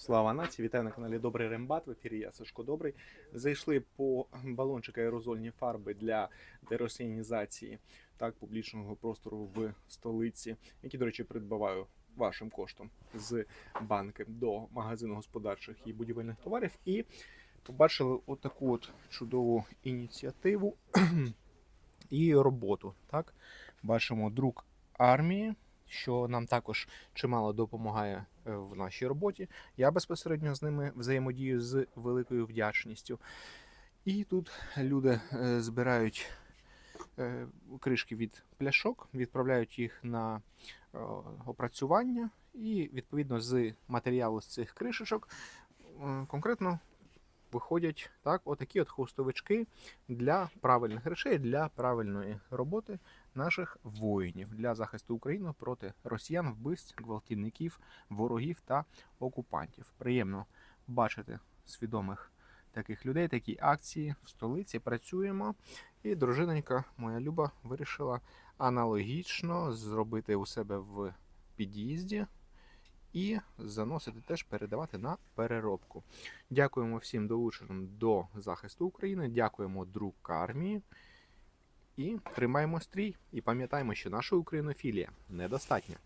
Слава нації! Вітаю на каналі Добрий Рембат. В ефірі я Сашко Добрий. Зайшли по балончик аерозольні фарби для деросіанізації так публічного простору в столиці, які, до речі, придбаваю вашим коштом з банки до магазину господарчих і будівельних товарів. І побачили отаку от чудову ініціативу і роботу. Так, бачимо друк армії що нам також чимало допомагає е, в нашій роботі. Я безпосередньо з ними взаємодію з великою вдячністю. І тут люди е, збирають е, кришки від пляшок, відправляють їх на опрацювання, і відповідно з матеріалу з цих кришечок конкретно виходять так, отакі от хвостовички для правильних речей, для правильної роботи наших воїнів для захисту України проти росіян, вбивць, гвалтівників, ворогів та окупантів. Приємно бачити свідомих таких людей, такі акції в столиці. Працюємо. І дружинонька моя Люба вирішила аналогічно зробити у себе в під'їзді і заносити теж передавати на переробку. Дякуємо всім долученим до захисту України. Дякуємо друг армії. І тримаємо стрій. І пам'ятаємо, що наша українофілія недостатня.